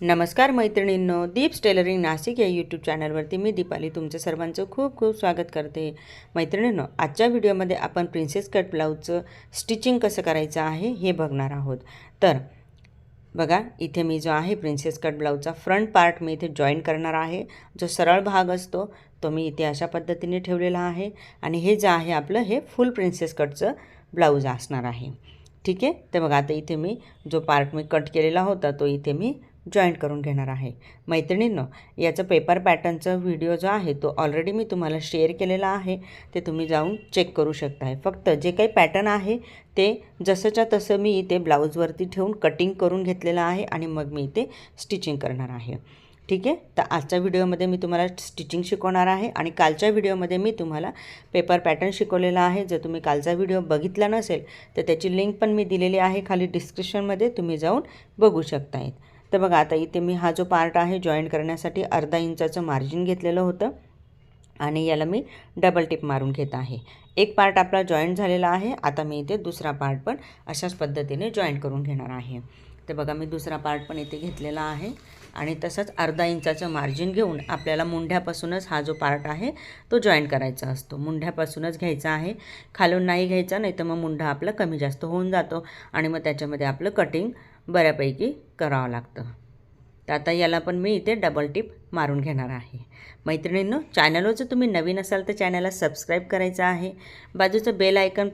नमस्कार मैत्रिणींनो दीप्स टेलरिंग नाशिक या यूट्यूब चॅनलवरती मी दीपाली तुमचं सर्वांचं खूप खूप स्वागत करते. मैत्रिणींनो आजच्या व्हिडिओमध्ये आपण प्रिन्सेस कट ब्लाऊजचं स्टिचिंग कसं करायचं आहे हे बघणार आहोत. तर बघा इथे मी जो आहे प्रिन्सेस कट ब्लाऊजचा फ्रंट पार्ट मी इथे जॉईन करणार आहे. जो सरळ भाग असतो तो मी इथे अशा पद्धतीने ठेवलेला आहे आणि हे जे आहे आपलं हे फुल प्रिन्सेस कटचं ब्लाऊज असणार आहे. ठीक आहे? तर बघा आता इथे मी जो पार्ट मी कट केलेला होता तो इथे मी जॉईंट करून घेणार आहे. मैत्रिणींनो याचं पेपर पॅटर्नचा व्हिडिओ जो आहे तो ऑलरेडी मी तुम्हाला शेअर केलेला आहे. ते तुम्ही जाऊन चेक करू शकताय. फक्त जे काही पॅटर्न आहे ते जसंच्या तसं मी इथे ब्लाऊजवरती ठेवून कटिंग करून घेतलेलं आहे आणि मग मी इथे स्टिचिंग करणार आहे. ठीक आहे? तर आजच्या व्हिडिओमध्ये मी तुम्हाला स्टिचिंग शिकवणार आहे आणि कालच्या व्हिडिओमध्ये मी तुम्हाला पेपर पॅटर्न शिकवलेला आहे. जर तुम्ही कालचा व्हिडिओ बघितला नसेल तर त्याची लिंक पण मी दिलेली आहे खाली डिस्क्रिप्शनमध्ये तुम्ही जाऊन बघू शकतायत. तर बघा आता इथे मी हा जो पार्ट आहे जॉईन करण्यासाठी अर्धा इंचाचं मार्जिन घेतलेलं होतं आणि याला मी डबल टिप मारून घेत आहे. एक पार्ट आपला जॉईंट झालेला आहे आता मी इथे दुसरा पार्ट पण अशाच पद्धतीने जॉईंट करून घेणार आहे. तर बघा मी दुसरा पार्ट पण इथे घेतलेला आहे आणि तसंच अर्धा इंचाचं मार्जिन घेऊन आपल्याला मुंढ्यापासूनच हा जो पार्ट आहे तो जॉईन करायचा असतो. मुंढ्यापासूनच घ्यायचा आहे. खालून नाही घ्यायचा नाही तर मग मुंढा आपला कमी जास्त होऊन जातो आणि मग त्याच्यामध्ये आपलं कटिंग बऱ्यापैकी करावं लागतं. तर आता याला पण मी इथे डबल टिप मारून घेणार आहे. मैत्रिणींनो चॅनलवर जर तुम्ही नवीन असाल तर चॅनलला सबस्क्राईब करायचं आहे. बाजूचं बेल आयकन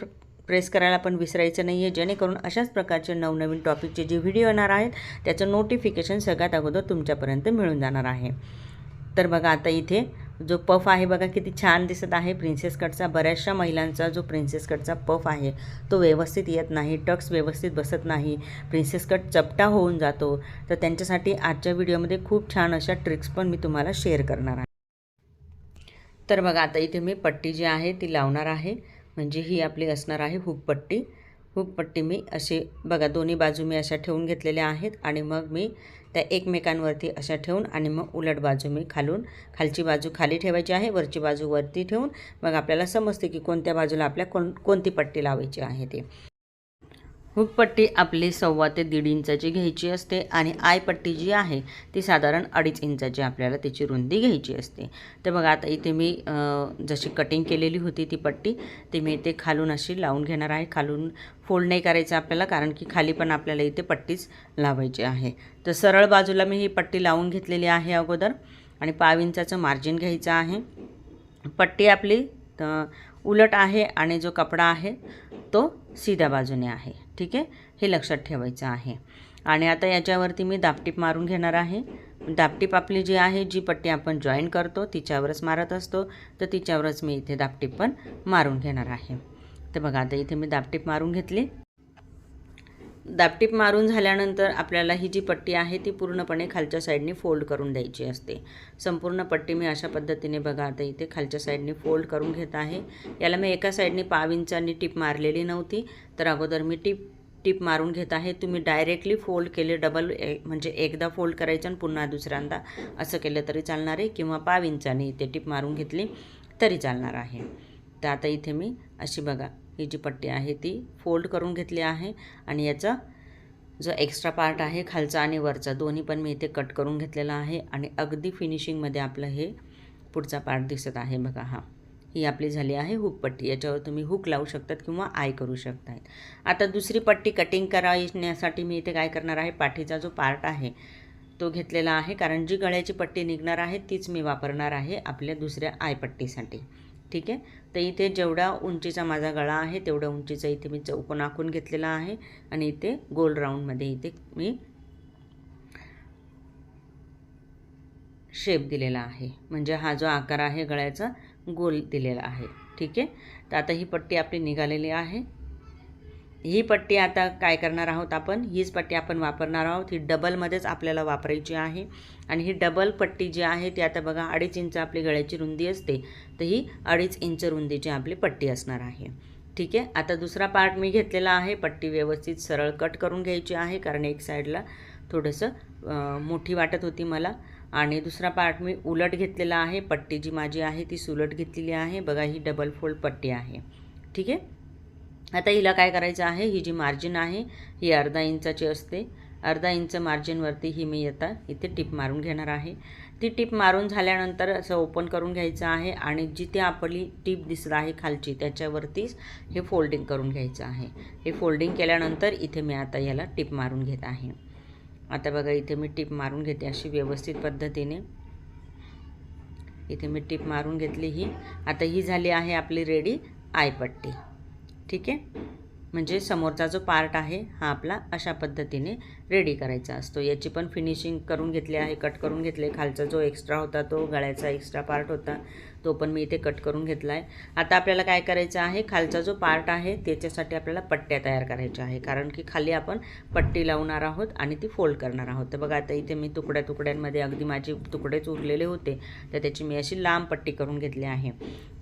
प्रेस करायला पण विसरायचं नाही आहे जेणेकरून अशाच प्रकारचे नवनवीन टॉपिकचे जे व्हिडिओ येणार आहेत त्याचं नोटिफिकेशन सगळ्यात अगोदर तुमच्यापर्यंत मिळून जाणार आहे. तर बघा आता इथे जो पफ आहे बघा किती छान दिसत आहे. प्रिन्सेस कटचा बऱ्याचशा महिलांचा जो प्रिन्सेस कटचा पफ आहे तो व्यवस्थित येत नाही टक्स व्यवस्थित बसत नाही. प्रिन्सेस कट चपटा होऊन जातो. तर त्यांच्यासाठी आजच्या व्हिडिओमध्ये खूप छान अशा ट्रिक्स पण मी तुम्हाला शेअर करणार आहे. तर बघा आता इथे मी पट्टी जी आहे ती लावणार आहे. म्हणजे ही आपली असणार आहे हुकपट्टी हुकपट्टी मी अशी बघा दोन्ही बाजू मी अशा ठेवून घेतलेल्या आहेत. आणि मग मी त्या एकमेकांवरती अशा ठेवून आणि मग उलट बाजू मी खालून खालची बाजू खाली ठेवायची आहे वरची बाजू वरती ठेवून मग आपल्याला समजते की कोणत्या बाजूला आपल्या कोण कोणती पट्टी लावायची आहे ते. हुकपट्टी आपली सव्वा ते दीड इंचाची घ्यायची असते आणि आयपट्टी जी आहे ती साधारण अडीच इंचाची आपल्याला त्याची रुंदी घ्यायची असते. तर बघा आता इथे मी जशी कटिंग केलेली होती ती पट्टी ती मी इथे खालून अशी लावून घेणार आहे. खालून फोल्ड नाही करायचं आपल्याला कारण की खाली पण आपल्याला इथे पट्टीच लावायची आहे. तर सरळ बाजूला मी ही पट्टी लावून घेतलेली आहे अगोदर आणि पाव इंचाचं मार्जिन घ्यायचं आहे. पट्टी आपली उलट आहे आणि जो कपडा आहे तो सीध्या बाजूने आहे. ठीक आहे? हे लक्षात ठेवायचं आहे. आणि आता याच्यावरती मी दापटीप मारून घेणार आहे. दापटीप आपली जी आहे जी पट्टी आपण जॉईन करतो तिच्यावरच मारत असतो. तर तिच्यावरच मी इथे दापटीप पण मारून घेणार आहे. तर बघा आता इथे मी दापटीप मारून घेतली. दापटीप मारून झाल्यानंतर आपल्याला ही जी पट्टी आहे ती पूर्णपणे खालच्या साईडने फोल्ड करून द्यायची असते. संपूर्ण पट्टी मी अशा पद्धतीने बघा आता इथे खालच्या साईडने फोल्ड करून घेत आहे. याला मी एका साईडने पाव इंचांनी टिप मारलेली नव्हती तर अगोदर मी टीप टीप मारून घेत आहे. तुम्ही डायरेक्टली फोल्ड केले डबल ए म्हणजे एकदा फोल्ड करायचं आणि पुन्हा दुसऱ्यांदा असं केलं तरी चालणार आहे किंवा पाव इंचाने इथे टिप मारून घेतली तरी चालणार आहे. तर आता इथे मी अशी बघा ही जी पट्टी आहे ती फोल्ड करून घेतली आहे आणि याचा जो एक्स्ट्रा पार्ट आहे खालचा आणि वरचा दोन्ही पण मी इथे कट करून घेतलेला आहे आणि अगदी फिनिशिंगमध्ये आपलं हे पुढचा पार्ट दिसत आहे बघा हा. ही आपली झाली आहे हुक पट्टी. याच्यावर तुम्ही हुक लावू शकतात किंवा आय करू शकतात आता दुसरी पट्टी कटिंग करायण्यासाठी मी इथे काय करणार आहे पाठीचा जो पार्ट आहे तो घेतलेला आहे. कारण जी गळ्याची पट्टी निघणार आहे तीच मी वापरणार आहे आपल्या दुसऱ्या आयपट्टीसाठी ठीक आहे? तर इथे जेवढा उंचीचा माझा गळा आहे तेवढ्या उंचीचा इथे मी चौकोन आखून घेतलेला आहे आणि इथे गोल राऊंडमध्ये इथे मी शेप दिलेला आहे. म्हणजे हा जो आकार आहे गळ्याचा गोल दिलेला आहे. ठीक आहे? तर आता ही पट्टी आपली निघालेली आहे. ही पट्टी आता काय करणार आहोत आपण? हीच पट्टी आपण वापरणार आहोत. ही डबलमध्येच आपल्याला वापरायची आहे. आणि ही डबल पट्टी जी आहे ती आता बघा अडीच इंच आपली गळ्याची रुंदी असते. तर ही अडीच इंच रुंदीची आपली पट्टी असणार आहे. ठीक आहे? आता दुसरा पार्ट मी घेतलेला आहे. पट्टी व्यवस्थित सरळ कट करून घ्यायची आहे कारण एक साईडला थोडंसं मोठी वाटत होती मला. आणि दुसरा पार्ट मी उलट घेतलेला आहे. पट्टी जी माझी आहे ती सुलट घेतलेली आहे. बघा ही डबल फोल्ड पट्टी आहे. ठीक आहे? आता हिला काय करायचं आहे? ही जी मार्जिन आहे ही अर्धा इंचाची असते. अर्धा इंच मार्जिनवरती ही मी आता इथे टिप मारून घेणार आहे. ती टिप मारून झाल्यानंतर असं ओपन करून घ्यायचं आहे आणि जिथे आपली टिप दिसत आहे खालची त्याच्यावरतीच हे फोल्डिंग करून घ्यायचं आहे. हे फोल्डिंग केल्यानंतर इथे मी आता याला टिप मारून घेत आहे. आता बघा इथे मी टिप मारून घेते अशी व्यवस्थित पद्धतीने. इथे मी टिप मारून घेतली ही. आता ही झाली आहे आपली रेडी आयपट्टी. ठीक आहे? म्हणजे समोरचा जो पार्ट आहे हा आपला अशा पद्धतीने रेडी करायचा असतो. याची पण फिनिशिंग करून घेतली आहे कट करून घेतले खालचा जो एक्स्ट्रा होता तो गळ्याचा एक्स्ट्रा पार्ट होता तो पण मी इथे कट करून घेतला आहे आता आपल्याला काय करायचं आहे खालचा जो पार्ट आहे त्याच्यासाठी आपल्याला पट्ट्या तयार करायच्या आहे. कारण की खाली आपण पट्टी लावणार आहोत आणि ती फोल्ड करणार आहोत. तर बघा आता इथे मी तुकड्या तुकड्यांमध्ये अगदी माझे तुकडेच उरलेले होते. तर त्याची मी अशी लांब पट्टी करून घेतली आहे.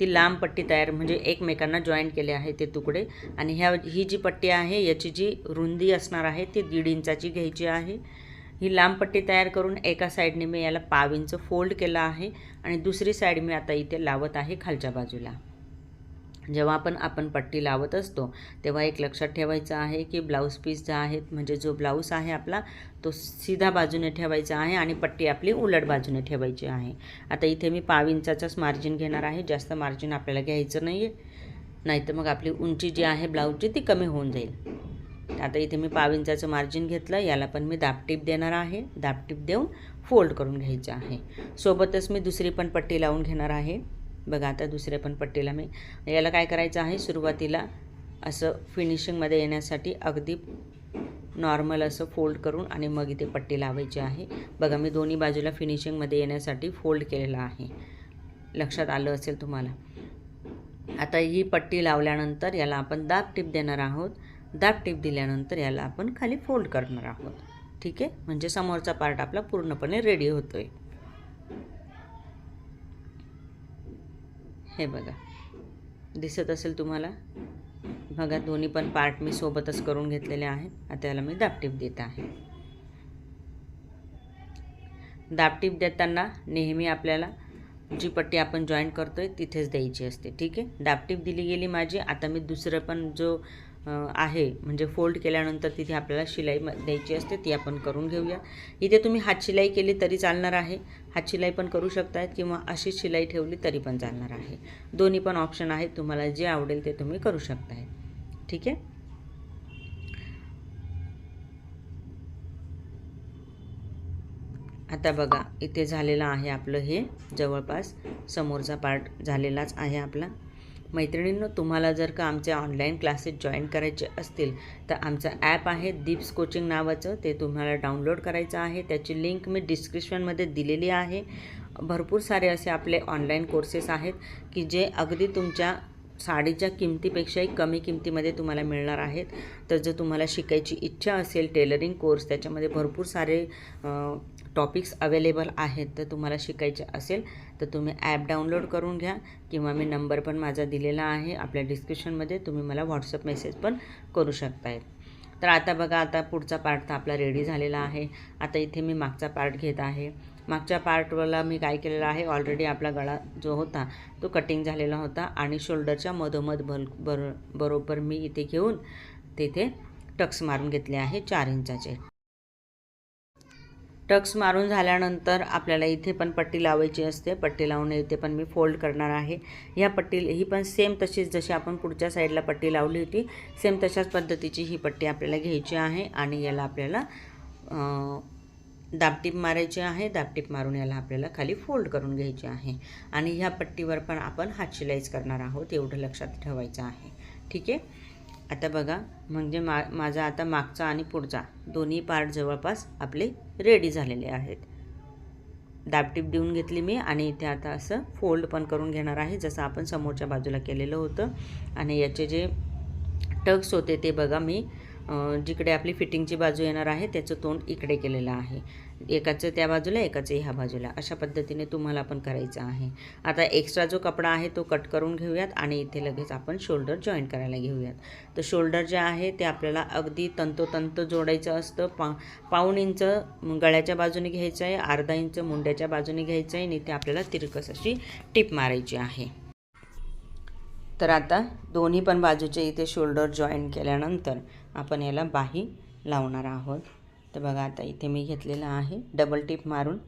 ती लांब पट्टी तयार म्हणजे एकमेकांना जॉईन केले आहे ते तुकडे. आणि ह्या ही जी पट्टी आहे याची जी रुंदी असणार आहे ती दीड इंचाची घ्यायची आहे. ही लांब पट्टी तयार करून एका साईडने मी याला पाव इंच फोल्ड केला आहे आणि दुसरी साईड मी आता इथे लावत आहे खालच्या बाजूला. जेव्हा आपण आपण पट्टी लावत असतो तेव्हा एक लक्षात ठेवायचं आहे की ब्लाऊज पीस जो आहे म्हणजे जो ब्लाऊज आहे आपला तो सीधा बाजूने ठेवायचा आहे आणि पट्टी आपली उलट बाजूने ठेवायची आहे. आता इथे मी पाव इंचाचाच मार्जिन घेणार आहे जास्त मार्जिन आपल्याला घ्यायचं नाही आहे नाहीतर मग आपली उंची जी आहे ब्लाऊजची ती कमी होऊन जाईल. आता इथे मी पाव इंचाचं मार्जिन घेतलं याला पण मी दापटीप देणार आहे. दापटीप देऊन फोल्ड करून घ्यायचं आहे. सोबतच मी दुसरी पण पट्टी लावून घेणार आहे. बघा आता दुसऱ्या पण पट्टीला मी याला काय करायचं आहे? सुरुवातीला असं फिनिशिंगमध्ये येण्यासाठी अगदी नॉर्मल असं फोल्ड करून आणि मग इथे पट्टी लावायची आहे. बघा मी दोन्ही बाजूला फिनिशिंगमध्ये येण्यासाठी फोल्ड केलेला आहे. लक्षात आलं असेल तुम्हाला? आता ही पट्टी लावल्यानंतर याला आपण दाब टीप देणार आहोत. दाब टीप दिल्यानंतर याला आपण खाली फोल्ड करणार आहोत. ठीक आहे? म्हणजे समोरचा पार्ट आपला पूर्णपणे रेडी होतो आहे हे बघा. दिसत असेल तुम्हाला? बघा दोन्ही पण पार्ट मी सोबतच करून घेतलेले आहेत. आता याला मी दाबटीप देत आहे. दाबटीप देताना नेहमी आपल्याला जी पट्टी आपण जॉईन करतो आहे तिथेच द्यायची असते. ठीक आहे? दाबटीप दिली गेली माझी. आता मी दुसरं पण जो आहे म्हणजे फोल्ड केल्यानंतर तिथे आपल्याला शिलाई द्यायची असते ती आपण करून घेऊया. इथे तुम्ही हातशिलाई केली तरी चालणार आहे. हातशिलाई पण करू शकतायत किंवा अशी शिलाई ठेवली तरी पण चालणार आहे. दोन्ही पण ऑप्शन आहेत. तुम्हाला जे आवडेल ते तुम्ही करू शकताय. ठीक आहे? आता बघा इथे झालेलं आहे आपलं हे. जवळपास समोरचा पार्ट झालेलाच आहे आपला. मैत्रिणींनो तुम्हाला जर का आमचे ऑनलाईन क्लासेस जॉईन करायचे असतील तर आमचं ॲप आहे दीप्स कोचिंग नावाचं. ते तुम्हाला डाउनलोड करायचं आहे. त्याची लिंक मी डिस्क्रिप्शनमध्ये दिलेली आहे. भरपूर सारे असे आपले ऑनलाईन कोर्सेस आहेत की जे अगदी तुमच्या साडीच्या किमतीपेक्षाही कमी किमतीमध्ये तुम्हाला मिळणार आहेत. तर जर तुम्हाला शिकायची इच्छा असेल टेलरिंग कोर्स त्याच्यामध्ये भरपूर सारे टॉपिक्स अवेलेबल आहेत तर तुम्हाला शिकायचे असेल तर तुम्ही ॲप डाउनलोड करून घ्या किंवा मी नंबर पण माझा दिलेला आहे. आपल्या डिस्क्रिप्शनमध्ये तुम्ही मला व्हॉट्सअप मेसेज पण करू शकतायत तर आता बघा आता पुढचा पार्ट तर आपला रेडी झालेला आहे. आता इथे मी मागचा पार्ट घेत आहे. मागच्या पार्टवरला मी काय केलेलं आहे? ऑलरेडी आपला गळा जो होता तो कटिंग झालेला होता आणि शोल्डरच्या मधोमध भल बर बरोबर मी इथे घेऊन तिथे टक्स मारून घेतले आहे चार इंचाचे. टक्स मारून झाल्यानंतर आपल्याला इथे पण पट्टी लावायची असते. पट्टी लावून इथे पण मी फोल्ड करणार आहे. ह्या पट्टी ही पण सेम तशीच जशी आपण पुढच्या साईडला पट्टी लावली होती सेम तशाच पद्धतीची ही पट्टी आपल्याला घ्यायची आहे आणि याला आपल्याला दाबटीप मारायची आहे. दाबटीप मारून याला आपल्याला खाली फोल्ड करून घ्यायची आहे. आणि ह्या पट्टीवर पण आपण हात शिलाईज करणार आहोत एवढं लक्षात ठेवायचं आहे. ठीक आहे? आता बघा म्हणजे मा माझा आता मागचा आणि पुढचा. दोन्ही पार्ट जवळपास आपले रेडी झालेले आहेत. दाबटीप देऊन घेतली मी आणि इथे आता असं फोल्ड पण करून घेणार आहे जसं आपण समोरच्या बाजूला केलेलं होतं. आणि याचे जे टक्स होते ते बघा मी जिकडे आपली फिटिंगची बाजू येणार आहे त्याचं तोंड इकडे केलेलं आहे. एकाचं त्या बाजूला एकाचं ह्या बाजूला. अशा पद्धतीने तुम्हाला पण करायचं आहे. आता एक्स्ट्रा जो कपडा आहे तो कट करून घेऊयात आणि इथे लगेच आपण शोल्डर जॉईन करायला घेऊयात. तर शोल्डर जे आहे ते आपल्याला अगदी तंतोतंत जोडायचं असतं. पा पाऊण इंच गळ्याच्या बाजूने घ्यायचं आहे अर्धा इंच मुंड्याच्या बाजूने घ्यायचं आहे आणि इथे आपल्याला तिरकस अशी टिप मारायची आहे. तर आता दोन्ही पण बाजूचे इथे शोल्डर जॉईन केल्यानंतर आपण याला बाही लावणार आहोत. तर बघा आता इथे मी घेतलेलं आहे. डबल टिप मारून.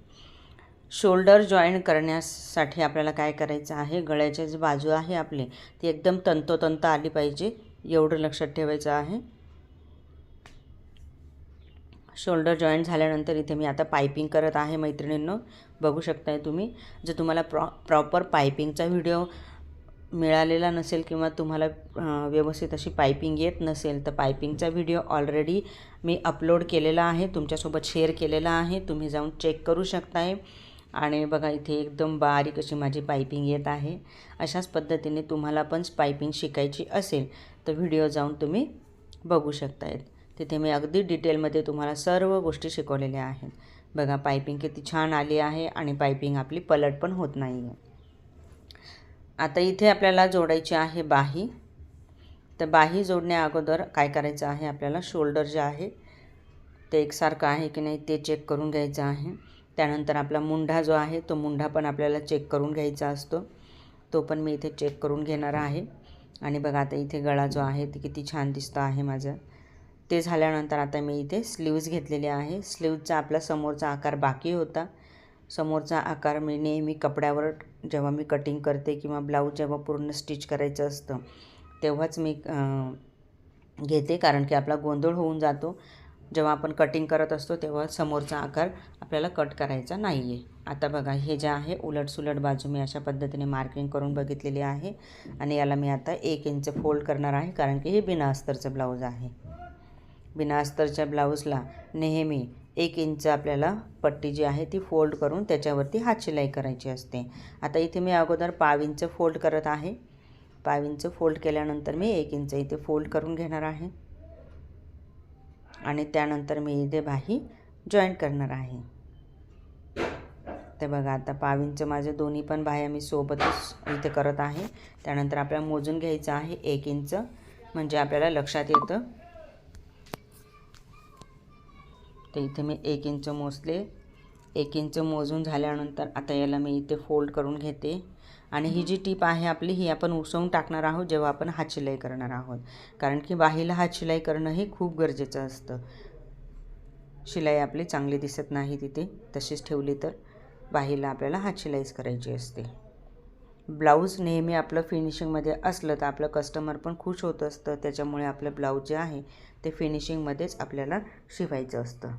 शोल्डर जॉईन करण्यासाठी आपल्याला काय करायचं आहे? गळ्याच्या जी बाजू आहे आपली ती एकदम तंतोतंत आली पाहिजे. एवढं लक्षात ठेवायचं आहे. शोल्डर जॉईंट झाल्यानंतर इथे मी आता पायपिंग करत आहे मैत्रिणींनो. बघू शकताय तुम्ही. जर तुम्हाला प्रॉ प्रॉपर पायपिंगचा व्हिडिओ मिळालेला नसेल किंवा तुम्हाला व्यवस्थित अशी पायपिंग येत नसेल तर पायपिंगचा व्हिडिओ ऑलरेडी मी अपलोड केलेला आहे. तुमच्यासोबत शेअर केलेला आहे. तुम्ही जाऊन चेक करू शकताय. आणि बघा इथे एकदम बारीक अशी माझी पायपिंग येत आहे. अशाच पद्धतीने तुम्हाला पण पायपिंग शिकायची असेल तर व्हिडिओ जाऊन तुम्ही बघू शकतायत. तिथे मी अगदी डिटेलमध्ये तुम्हाला सर्व गोष्टी शिकवलेल्या आहेत. बघा पायपिंग किती छान आली आहे आणि पायपिंग आपली पलट पण होत नाही आहे आता इथे आपल्याला जोडायची आहे बाही. तर बाही जोडण्या अगोदर काय करायचं आहे? आपल्याला शोल्डर जे आहे ते एकसारखं आहे की नाही ते चेक करून घ्यायचं आहे. त्यानंतर आपला मुंढा जो आहे तो मुंढा पण आपल्याला चेक करून घ्यायचा असतो. तो पण मी इथे चेक करून घेणार आहे. आणि बघा आता इथे गळा जो आहे ते किती छान दिसतो आहे माझं. ते झाल्यानंतर आता मी इथे स्लीव्ज घेतलेले आहे. स्लीव्जचा आपला समोरचा आकार बाकी होता. समोरचा आकार मी नेहमी कपड्यावर जेव्हा मी कटिंग करते किंवा ब्लाऊज जेव्हा पूर्ण स्टिच करायचं असतं तेव्हाच मी घेते. कारण की आपला गोंधळ होऊन जातो. जेव्हा आपण कटिंग करत असतो तेव्हा समोरचा आकार आपल्याला कट करायचा नाही आहे आता बघा हे जे आहे उलटसुलट बाजू मी अशा पद्धतीने मार्किंग करून बघितलेली आहे. आणि याला मी आता एक इंच फोल्ड करणार आहे कारण की हे बिना अस्तरचं ब्लाऊज आहे. बिना अस्तरच्या ब्लाऊजला नेहमी एक इंच आपल्याला पट्टी जी आहे ती फोल्ड करून त्याच्यावरती हात शिलाई करायची असते. आता इथे मी अगोदर पाव इंच फोल्ड करत आहे. पाव इंच फोल्ड केल्यानंतर मी एक इंच इथे फोल्ड करून घेणार आहे. आणि त्यानंतर मी इथे बाही जॉईंट करणार आहे. ते बघा आता पाव इंच माझे दोन्ही पण बाह्या मी सोबतच इथे करत आहे. त्यानंतर आपल्याला मोजून घ्यायचं आहे एक इंच. म्हणजे आपल्याला लक्षात येतं. तर इथे मी एक इंच मोजले. एक इंच मोजून झाल्यानंतर आता याला मी इथे फोल्ड करून घेते. आणि ही जी टीप आहे आपली ही आपण उसवून टाकणार आहोत जेव्हा आपण हात शिलाई करणार आहोत. कारण की बाहीला हात शिलाई करणं हे खूप गरजेचं असतं. शिलाई आपली चांगली दिसत नाही तिथे. तशीच ठेवली तर बाहीला आपल्याला हात शिलाईच करायची असते. ब्लाऊज नेहमी आपलं फिनिशिंगमध्ये असलं तर आपलं कस्टमर पण खुश होत असतं. त्याच्यामुळे आपलं ब्लाऊज जे आहे ते फिनिशिंगमध्येच आपल्याला शिवायचं असतं.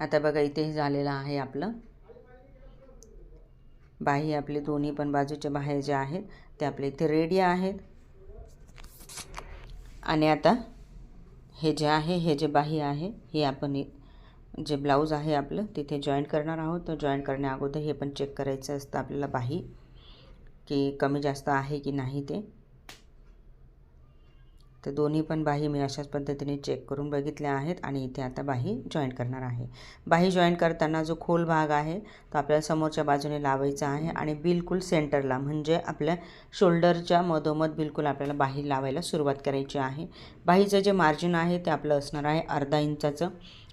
आता बघा इथे झालेलं आहे आपलं. बाही आपले दोन्ही पण बाजूच्या बाहेर जे आहेत ते आपले इथे रेडी आहेत. आणि आता हे जे आहे हे जे बाही आहे हे आपण जे ब्लाऊज आहे आपलं तिथे जॉईंट करणार आहोत. तर जॉईंट करण्या अगोदर हे पण चेक करायचं असतं आपल्याला बाही. की कमी जास्त आहे की नाही ते. तर दोन्ही पण बाही मी अशाच पद्धतीने चेक करून बघितल्या आहेत आणि इथे आता बाही जॉईंट करणार आहे. बाही जॉईंट करताना जो खोल भाग आहे तो आपल्याला समोरच्या बाजूने लावायचा आहे आणि बिलकुल सेंटरला म्हणजे आपल्या शोल्डरच्या मधोमध बिलकुल आपल्याला बाही लावायला सुरुवात करायची आहे. बाहीचं जे मार्जिन आहे ते आपलं असणार आहे अर्धा इंचाचं.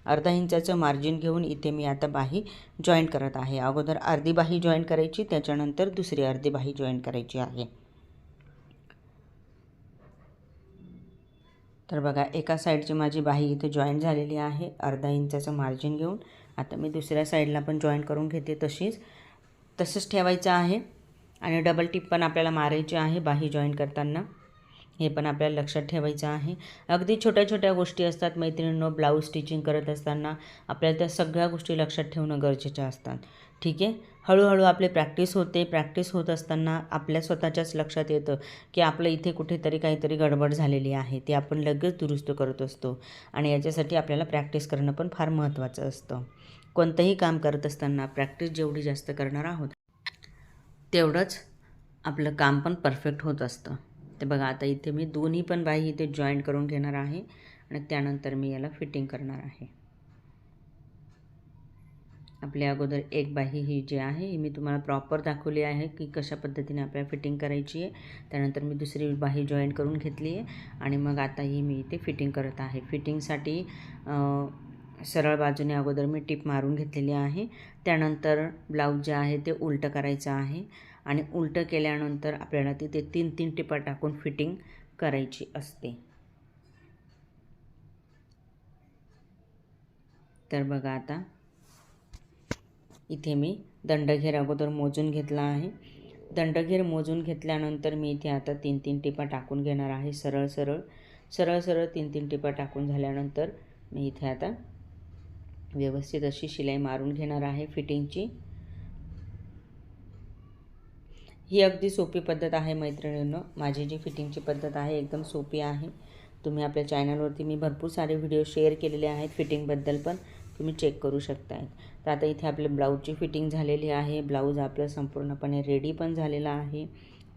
अर्धा इंचाचं मार्जिन घेऊन इथे मी आता बाही जॉईंट करत आहे. अगोदर अर्धी बाही जॉईंट करायची त्याच्यानंतर दुसरी अर्धी बाही जॉईंट करायची आहे. तर बघा एका साईडची माझी बाही इथे जॉईंट झालेली आहे. अर्धा इंचाचं मार्जिन घेऊन. आता मी दुसऱ्या साईडला पण जॉईंट करून घेते तशीच. तसंच ठेवायचं आहे. आणि डबल टिप पण आपल्याला मारायची आहे बाही जॉईंट करताना. हे पण आपल्याला लक्षात ठेवायचं आहे. अगदी छोट्या छोट्या गोष्टी असतात. मैत्रिणींनो ब्लाऊज स्टिचिंग करत असताना आपल्याला त्या सगळ्या गोष्टी लक्षात ठेवणं गरजेच्या असतात. ठीक आहे? हळूहळू आपली प्रॅक्टिस होते. प्रॅक्टिस होत असताना आपल्या स्वतःच्याच लक्षात येतं की आपलं इथे कुठेतरी काहीतरी गडबड झालेली आहे. ते आपण लगेच दुरुस्त करत असतो आणि याच्यासाठी आपल्याला प्रॅक्टिस करणं पण फार महत्त्वाचं असतं. कोणतंही काम करत असताना प्रॅक्टिस जेवढी जास्त करणार आहोत तेवढंच आपलं काम पण परफेक्ट होत असतं. तर बघा आता इथे मी दोन्ही पण बाई इथे जॉईंट करून घेणार आहे आणि त्यानंतर मी याला फिटिंग करणार आहे. आपल्या अगोदर एक बाही ही जी आहे ही मी तुम्हाला प्रॉपर दाखवली आहे की कशा पद्धतीने आपल्याला फिटिंग करायची आहे. त्यानंतर मी दुसरी बाही जॉईंट करून घेतली आहे आणि मग आता ही मी इथे फिटिंग करत आहे. फिटिंगसाठी सरळ बाजूने अगोदर मी टिप मारून घेतलेली आहे. त्यानंतर ब्लाऊज जे आहे ते उलटं करायचं आहे. आणि उलटं केल्यानंतर आपल्याला तिथे तीन तीन टिपा टाकून फिटिंग करायची असते. तर बघा आता. इथे मी दंडघेर अगोदर मोजून घेतला आहे. दंडघेर मोजून घेतल्यानंतर मी इथे आता तीन तीन टिपा टाकून घेणार आहे सरळ सरळ सरळ सरळ तीन तीन टिपा टाकून झाल्यानंतर मी इथे आता व्यवस्थित अशी शिलाई मारून घेणार आहे फिटिंगची. ही अगदी सोपी पद्धत आहे मैत्रिणींनो. माझी जी फिटिंगची पद्धत आहे एकदम सोपी आहे. तुम्ही आपल्या चॅनलवरती मी भरपूर सारे व्हिडिओ शेअर केलेले आहेत फिटिंगबद्दल पण. तुम्ही चेक करू शकताय तर आता इथे आपल्या ब्लाऊजची फिटिंग झालेली आहे. ब्लाऊज आपलं संपूर्णपणे रेडी पण झालेला आहे.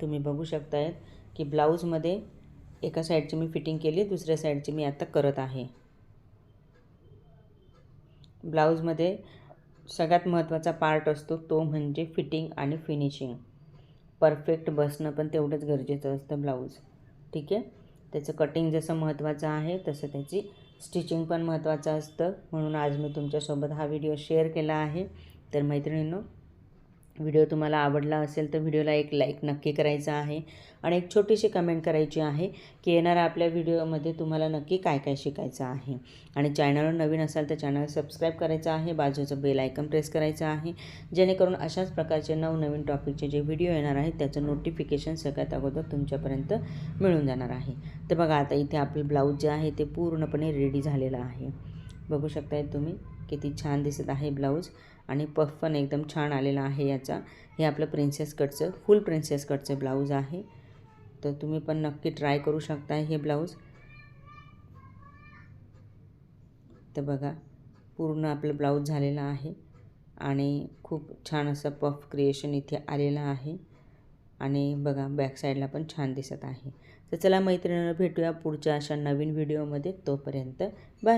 तुम्ही बघू शकताय की ब्लाऊजमध्ये एका साईडची मी फिटिंग केली दुसऱ्या साईडची मी आता करत आहे. ब्लाऊजमध्ये सगळ्यात महत्त्वाचा पार्ट असतो तो म्हणजे फिटिंग आणि फिनिशिंग. परफेक्ट बसणं पण तेवढंच गरजेचं असतं ब्लाऊज. ठीक आहे? त्याचं कटिंग जसं महत्त्वाचं आहे तसं त्याची स्टिचिंग पण महत्त्वाचं असतं. म्हणून आज मी तुमच्यासोबत हा व्हिडिओ शेअर केला आहे. तर मैत्रिणींनो व्हिडिओ तुम्हाला आवडला असेल तर व्हिडिओला एक लाईक नक्की करायचा आहे आणि एक छोटीशी कमेंट करायची आहे की येणाऱ्या आपल्या व्हिडिओमध्ये तुम्हाला नक्की काय काय शिकायचं आहे. आणि चॅनलवर नवीन असाल तर चॅनल सबस्क्राईब करायचं आहे बाजूचं बेल आयकन प्रेस करायचं आहे जेणेकरून अशाच प्रकारचे नवनवीन टॉपिकचे जे व्हिडिओ येणार आहेत त्याचं नोटिफिकेशन सगळ्यात अगोदर तुमच्यापर्यंत मिळून जाणार आहे. तर बघा आता इथे आपलं ब्लाऊज जे आहे ते पूर्णपणे रेडी झालेलं आहे. बघू शकताय तुम्ही. किती छान दिसत आहे ब्लाऊज आणि पफ पण एकदम छान आलेला आहे याचा. हे आपलं प्रिन्सेस कटचं फुल प्रिन्सेस कटचं ब्लाऊज आहे. तर तुम्ही पण नक्की ट्राय करू शकता हे ब्लाऊज. तर बघा पूर्ण आपलं ब्लाऊज झालेलं आहे आणि खूप छान असं पफ क्रिएशन इथे आलेलं आहे. आणि बघा बॅक साईडला पण छान दिसत आहे. तर चला मैत्रिणींना भेटूया पुढच्या अशा नवीन व्हिडिओमध्ये तोपर्यंत बाय